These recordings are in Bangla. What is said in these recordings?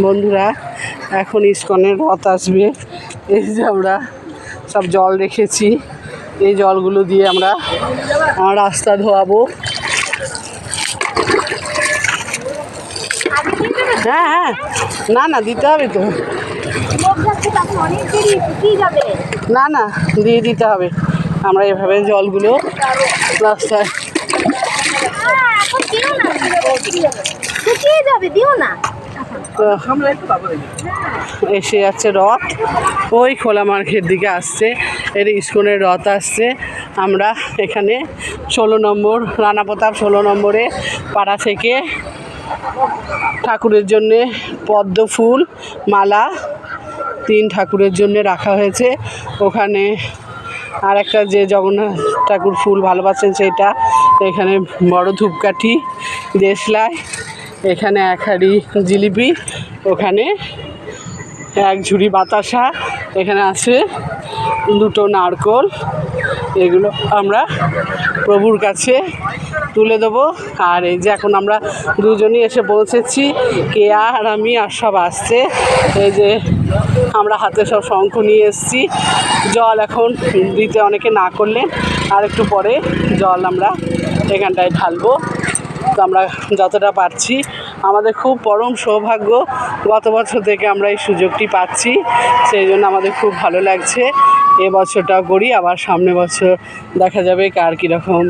বন্ধুরা, এখন ইস্কনের রথ আসবে। এই যে আমরা সব জল রেখেছি। এই জলগুলো দিয়ে আমরা রাস্তা ধোয়াবো। হ্যাঁ হ্যাঁ। না না, দিতে হবে তো। না না, দিয়ে দিতে হবে। আমরা এভাবে জলগুলো রাস্তায় দিও না। এসে যাচ্ছে রথ। ওই খোলা মার্কেট দিকে আসছে, এর ইস্কনের রথ আসছে। আমরা এখানে ষোলো নম্বর, রানা প্রতাপ ষোলো নম্বরে পাড়া থেকে ঠাকুরের জন্যে পদ্ম ফুল, মালা তিন ঠাকুরের জন্য রাখা হয়েছে। ওখানে আর একটা যে জগন্নাথ ঠাকুর ফুল ভালোবাসেন সেটা, এখানে বড় ধূপকাঠি, দেশলাই এখানে এক হাঁড়ি জিলিপি, ওখানে এক ঝুড়ি বাতাসা, এখানে আছে দুটো নারকোল। এগুলো আমরা প্রভুর কাছে তুলে দেবো। আর এই যে এখন আমরা দুজনই এসে পৌঁছেছি কেয়া আর আমি আর সব আসছে। এই যে আমরা হাতে সব শঙ্খ নিয়ে এসেছি। জল এখন দিতে অনেকে না করলে আর একটু পরে জল আমরা এখানটায় ঢালবো। তো আমরা যতটা পারছি। আমাদের খুব পরম সৌভাগ্য গত বছর থেকে আমরা এই সুযোগটি পাচ্ছি। সেই জন্য আমাদের খুব ভালো লাগছে। এ বছরটাও করি, আবার সামনে বছর দেখা যাবে কার কীরকম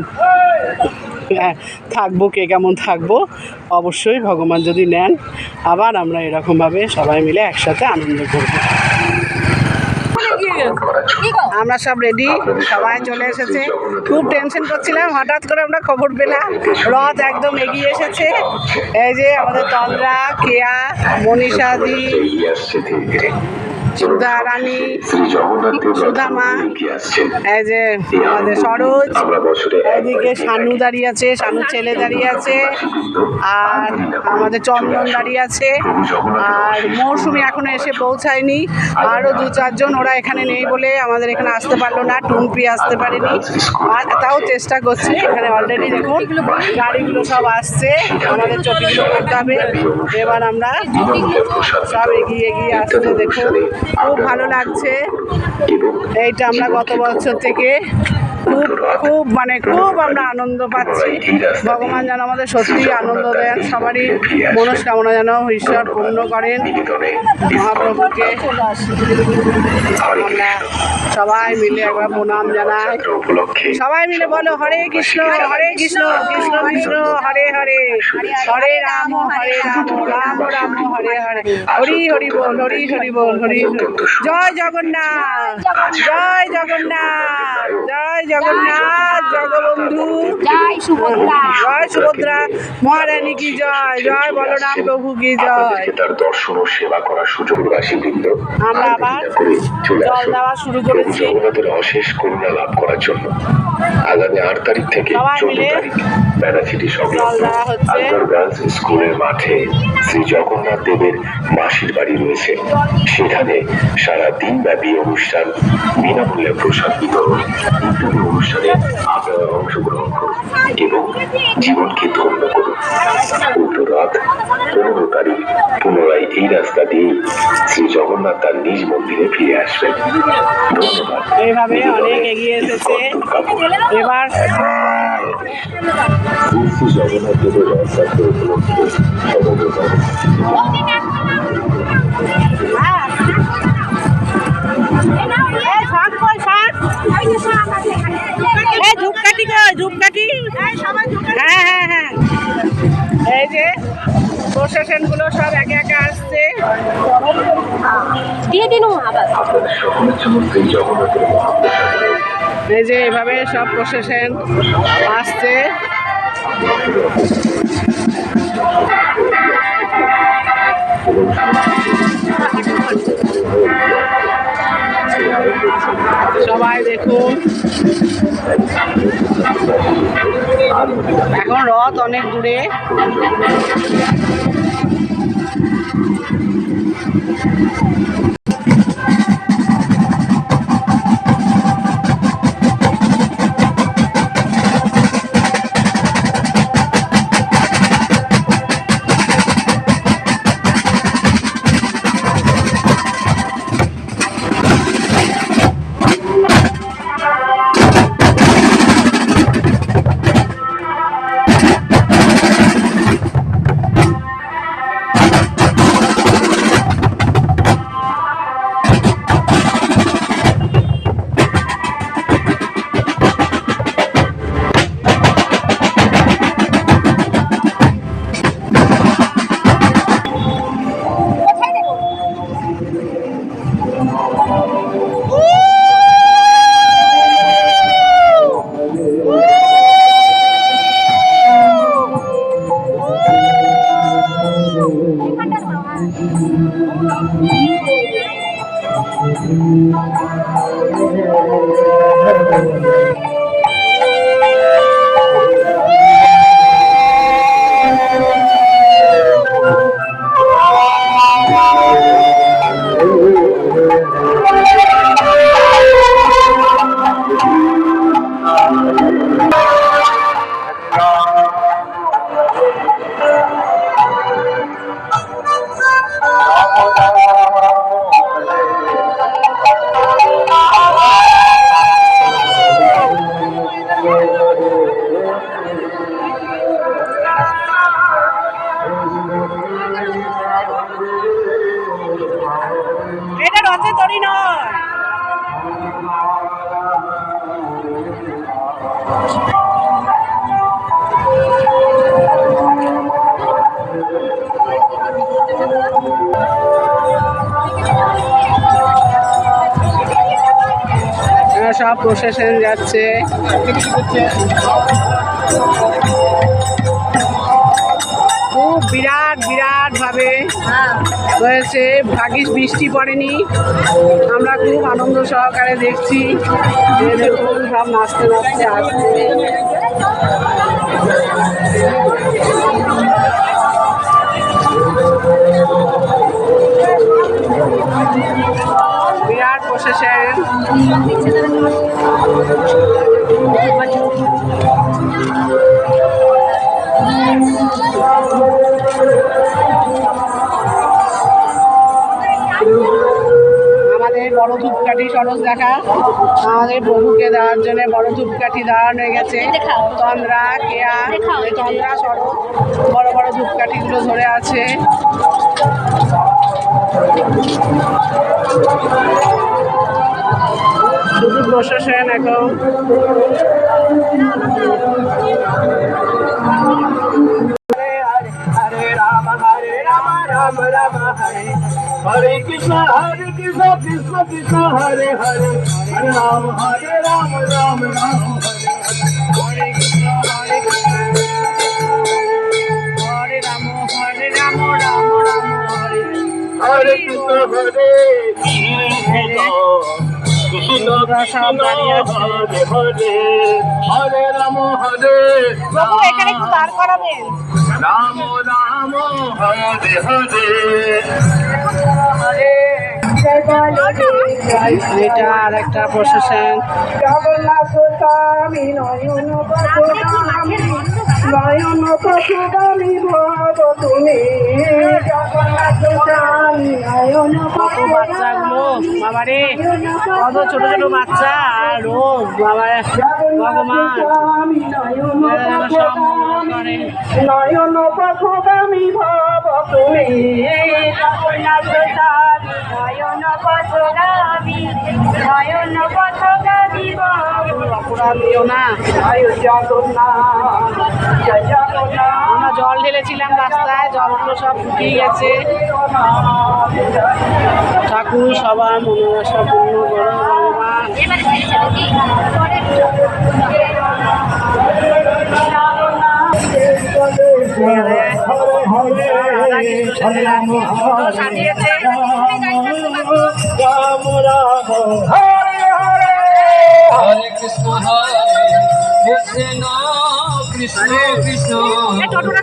হ্যাঁ থাকব, কে কেমন থাকব, অবশ্যই ভগবান যদি নেন, আবার আমরা এরকমভাবে সবাই মিলে একসাথে আনন্দ করব। আমরা সব রেডি সবাই চলে এসেছে। খুব টেনশন করছিলাম, হঠাৎ করে আমরা খবর পেলাম, রথ একদম এগিয়ে এসেছে। এই যে আমাদের তন্দ্রা, কেয়া মনীষা দি সুধা রানী সুধা মা এই যে আমাদের সরোজ এদিকে শানু দাঁড়িয়ে আছে শানুর ছেলে দাঁড়িয়ে আছে আর আমাদের চন্দন দাঁড়িয়ে আছে আর মৌসুমি এখনও এসে পৌঁছায়নি আরও দু চারজন ওরা এখানে নেই বলে আমাদের এখানে আসতে পারল না টুম্পি আসতে পারেনি আর তাও চেষ্টা করছে এখানে অলরেডি দেখুন গাড়িগুলো সব আসছে আমাদের চটিগুলো করতে হবে এবার আমরা সব এগিয়ে এগিয়ে আসতে দেখুন। খুব ভালো লাগছে। এইটা আমরা গত বছর থেকে খুব খুব মানে খুব আমরা আনন্দ পাচ্ছি। ভগবান যেন আমাদের সত্যি আনন্দ দেন, সবারই মনস্কামনা যেন ঈশ্বর পূর্ণ করেন। মহাপ্রভুকে সবাই মিলে একবার প্রণাম জানাই। সবাই মিলে বলো, হরে কৃষ্ণ হরে কৃষ্ণ কৃষ্ণ কৃষ্ণ, হরে হরে হরে রাম হরে রাম রাম রাম, হরে হরে, হরি হরি বল, হরি হরি বল, হরি। জয় জগন্নাথ জয় জগন্নাথ। জয় জগন্নাথ জগবন্ধু। জয় সুভদ্রা। জয় সুভদ্রা। মহারানী কি জয়? জয় বলরাম প্রভু কি জয়? তার দর্শন ও সেবা করার সুযোগ রাশিবৃন্দ আমরা আবার জল দেওয়া শুরু করেছি। জগন্নাথের অশেষ করুণা লাভ করার জন্য। আগামী আট তারিখ থেকে চোদ্দ তারিখ বেনাচিটি সংলগ্ন জল দেওয়া হচ্ছে। আলগার গার্লস স্কুলের মাঠে শ্রী জগন্নাথ দেবের মাসির বাড়ি রয়েছে। সেখানে সারা দিন ব্যাপী অনুষ্ঠান বিনামূল্যে প্রসাদ বিতরণ ইত্যাদি অনুষ্ঠানে আপনারা অংশগ্রহণ করুন এবং জীবনকে ধন্য করুন উল্টো রাত পনেরো তারিখ পুনরায় এই রাস্তা দিয়ে শ্রী জগন্নাথ তার নিজ মন্দিরে ফিরে আসবেন। ধন্যবাদ এইভাবে অনেক এগিয়ে এসেছে এবার শ্রী জগন্নাথ দেবের রথযাত্রা উপলক্ষে সমগ্র জগৎ ধূপকাঠি কই ধূপকাঠি হ্যাঁ হ্যাঁ হ্যাঁ। এই যে প্রশাসনগুলো সব একে একে আসছে। দিয়ে দিন এই যে এভাবে সব প্রশাসন আসছে। সবাই দেখুন। এখন রথ অনেক দূরে। সব প্রশাসন যাচ্ছে। খুব বিরাট বিরাট ভাবে হয়েছে ভাগিস বৃষ্টি পড়েনি। আমরা খুব আনন্দ সহকারে দেখছি সব নাচতে নাচতে আসছে। বিরাট প্রশাসন আমাদের বড় ধূপকাঠি সরস দেখা। আমাদের বধুকে দেওয়ার জন্য বড় ধূপকাঠি দাঁড়ানো হয়ে গেছে। তন্দ্রা কেয়া তন্দ্রা সরস বড় বড় ধূপকাঠিগুলো ধরে আছে। শুধু প্রশাসন এখন হরে কৃষ্ণ হরে কৃষ্ণ কৃষ্ণ কৃষ্ণ, হরে হরে। হরে রাম হরে রাম রাম রাম, হরে। হরে কৃষ্ণ হরে কৃষ্ণ। রাম, হরে রাম রাম রাম, হরে। হরে কৃষ্ণ, হরে। বন্ধুরা সব দাঁড়িয়ে আছে। হরে হরে রাম হরে বাবু এখানে একটু দাঁড় করাবেন। রাম রাম হরে হরে। এটা আর একটা প্রশাসন জগন্নাথ স্বামী নয়ন নয়ন তুমি। কত ছোট বাচ্চা আর নয়ন পথগামী ভব তুমি জল ঢেলেছিলাম রাস্তায় জলগুলো সব ফুটিয়ে গেছে। ঠাকুর সবার মনোবাসা পূর্ণ করো হরে কৃষ্ণ হরে কৃষ্ণ। কৃষ্ণ কৃষ্ণ এই টোটোটা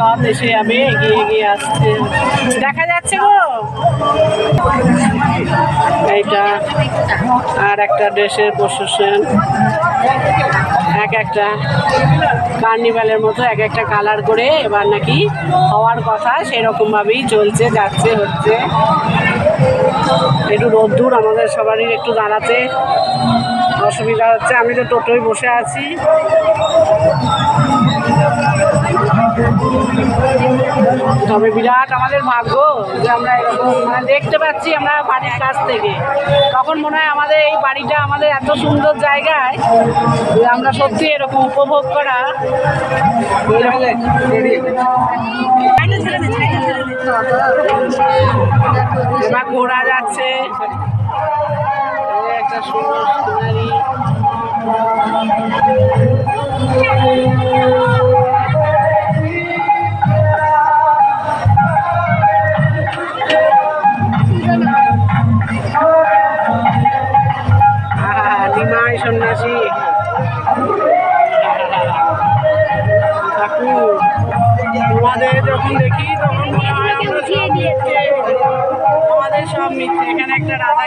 রথ এসে যাবে এগিয়ে এগিয়ে আসছে। দেখা যাচ্ছে গো। এইটা আর একটা ড্রেসের প্রশাসন এক একটা কার্নিভালের মতো এক একটা কালার করে এবার নাকি হওয়ার কথা সেরকমভাবেই চলছে, যাচ্ছে, হচ্ছে। একটু রোদ্দুর আমাদের সবারই একটু দাঁড়াতে অসুবিধা হচ্ছে। আমি তো টোটোয় বসে আছি। তবে বিরাট আমাদের ভাগ্য যে আমরা এরকম মানে দেখতে পাচ্ছি আমরা বাড়ির কাছ থেকে। তখন মনে হয় আমাদের এই বাড়িটা আমাদের এত সুন্দর জায়গায় যে আমরা সত্যি এরকম উপভোগ করা এরকম- ঘোরা যাচ্ছে। একটা সুন্দর সিনারি নিমাই সন্ন্যাসী কাকু তোমাদের যখন দেখি তখন মনে আমাদের সব মিথ্যে। এখানে একটা রাধা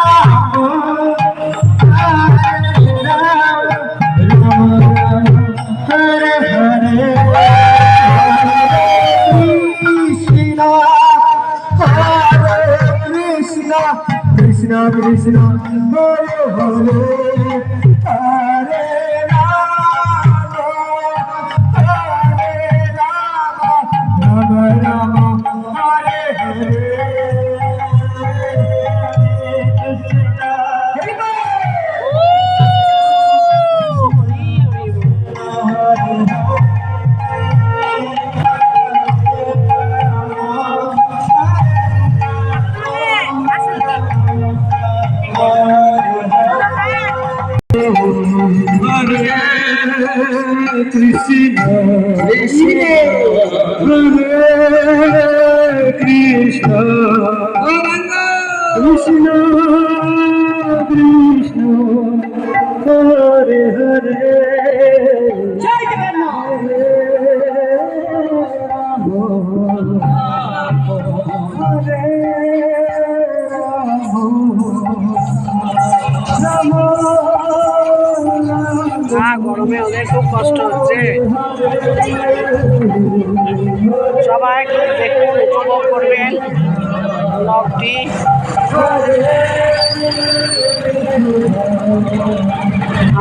গরমে ওদের খুব কষ্ট হচ্ছে। সবাই দেখুন উপভোগ করবেন। ব্লগটি।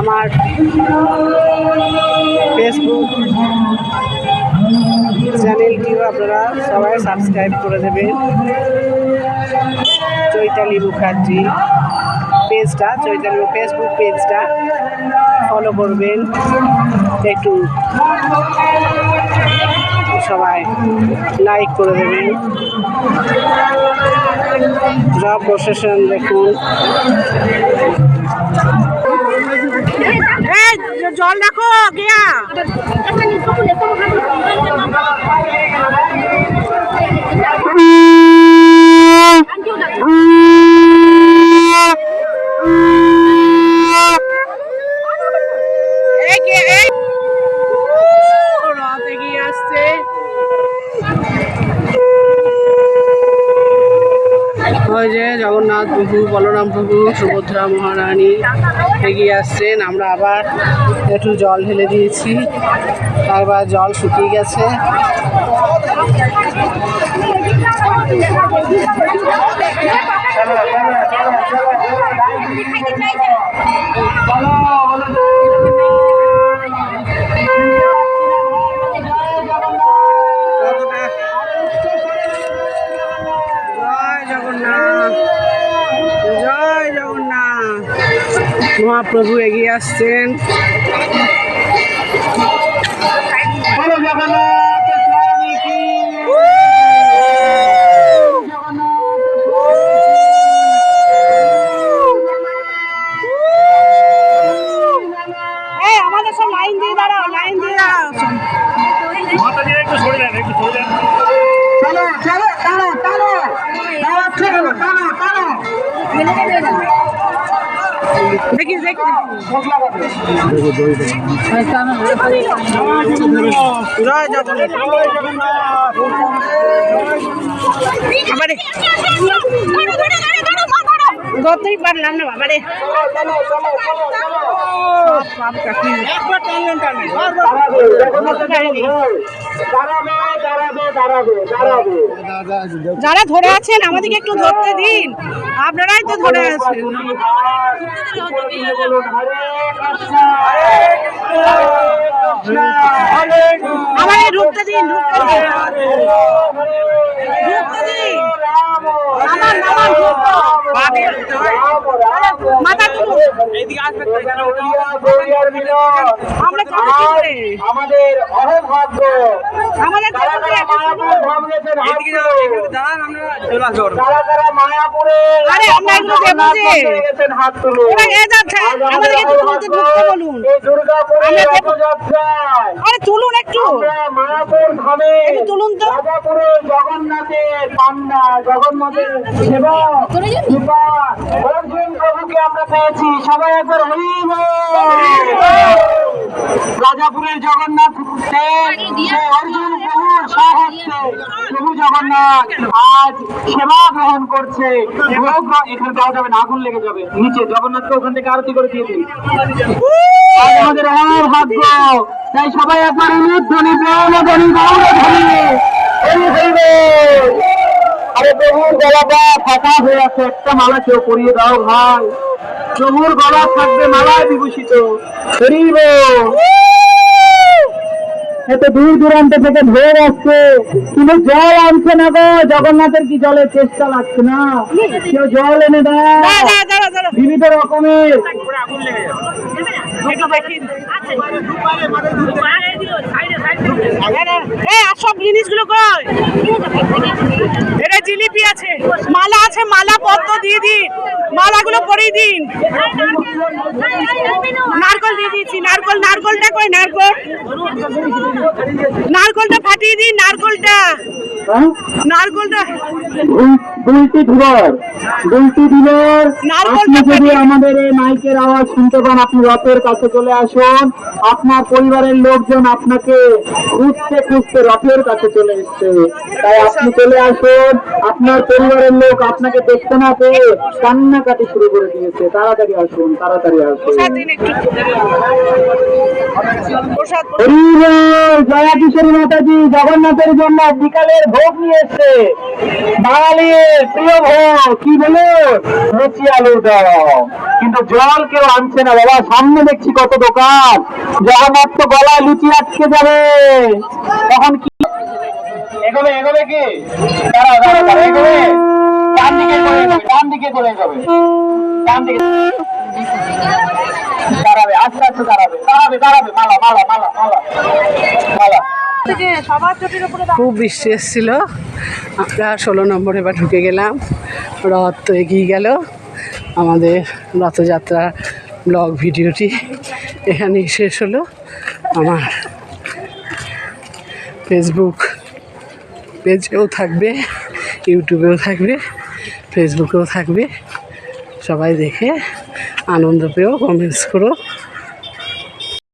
আমার ফেসবুক চ্যানেলটিও আপনারা সবাই সাবস্ক্রাইব করে দেবেন। চৈতালি মুখার্জি পেজটা, চৈতালি ফেসবুক পেজটা ফলো করবেন। একটু সবাই লাইক করে দেবেন। সব প্রসেশন দেখুন। জল রাখো গিয়া। এই কে এই রথ এগিয়ে আসছে ওই যে জগন্নাথ প্রভু, বলরাম প্রভু, সুভদ্রা মহারানী এগিয়ে আসছেন। আমরা আবার একটু জল ঢেলে দিয়েছি। তারপর জল শুকিয়ে গেছে। মহাপ্রভু এগিয়ে আসছেন বলো জগন্নাথ স্বামী কি দাঁড়াও লাইন দিয়ে দাঁড়াও চলো চলো টানো টানো দাঁড়াচ্ছে কেন টানো টানো দেখি ধরতেই পারলাম না বাবারে। যারা ধরে আছেন, আমাদেরকে একটু ধরতে দিন। আপনারাই তো ধরে আছেন। আমাকে ঢুকতে দিন ঢুকতে দিন। ঢুকতে দিন। আমার আমার মাথা তুলুন আমরা আমাদের আরে আমাদের তুলুন একটু মায়াপুর ধামে তুলুন তো। জগন্নাথের পান্ডা জগন্নাথের সেবা অর্জুন প্রভুকে আমরা পেয়েছি সবাই একবার হরি রাজাপুরের জগন্নাথ অর্জুন প্রভুর সাহায্যে প্রভু জগন্নাথ। আজ সেবা গ্রহণ করছে। এখানে দেওয়া যাবে না আগুন লেগে যাবে। নিচে জগন্নাথকে ওখান থেকে আরতি করে দিয়ে দিন। আমাদের অভাগ্য। তাই সবাই একবার উলুধ্বনি প্রাণধ্বনি গৌরধ্বনি। আরে প্রভুর গলাটা ফাঁকা হয়ে আছে একটা মালা কেউ পরিয়ে দাও ভাই। প্রভুর গলা থাকবে মালায় বিভূষিত। হরি বল। এত দূর দূরান্ত থেকে ধরে আসছে। কিন্তু জল আনছে না গো জগন্নাথের কি জলের চেষ্টা লাগছে না? কেউ জল এনে দেয় বিবিধ রকমের। একটু দেখি দাঁড়া। সব জিনিসগুলো কই? এটা জিলিপি আছে মালা আছে মালা পদ্ম দিয়ে দিন মালাগুলো পরিয়ে দিন। নারকল দিয়ে নারকল নারকলটা কই নারকল? নারকলটা ফাটিয়ে দিন নারকলটা। হ্যাঁ? নারকলটা আপনি যদি আমাদের এই মাইকের আওয়াজ শুনতে পান আপনি রথের কাছে চলে আসুন। আপনার পরিবারের লোকজন আপনাকে খুঁজতে খুঁজতে রথের কাছে চলে এসছে। তাই আপনি চলে আসুন। আপনার পরিবারের লোক আপনাকে দেখতে না পেয়ে কান্নাকাটি শুরু করে দিয়েছে। তাড়াতাড়ি আসুন তাড়াতাড়ি আসুন। জয়া কিশোরী মাতাজি জগন্নাথের জন্য বিকালের ভোগ নিয়ে এসছে। বাঙালির প্রিয় ভোগ কি বলো লুচি আলুর দম। কিন্তু জল কেউ আনছে না। বাবা সামনে দেখছি কত দোকান। জগন্নাথ তো গলায় লুচি আটকে যাবে। তখন কি? এগোবে এগোবে কি? এগোবে। ডান দিকে যাবে, ডান দিকে যাবে। ডান দিকে দাঁড়াবে, আস্তে আস্তে দাঁড়াবে দাঁড়াবে দাঁড়াবে, মালা মালা মালা মালা মালা। খুব বৃষ্টি এসেছিল। আমরা ষোলো নম্বরে এবার ঢুকে গেলাম। রথ তো এগিয়ে গেল। আমাদের রথযাত্রা ব্লগ ভিডিওটি এখানেই শেষ হলো। আমার ফেসবুক পেজেও থাকবে ইউটিউবেও থাকবে ফেসবুকেও থাকবে। সবাই দেখে আনন্দ পেয়েও কমেন্টস করো।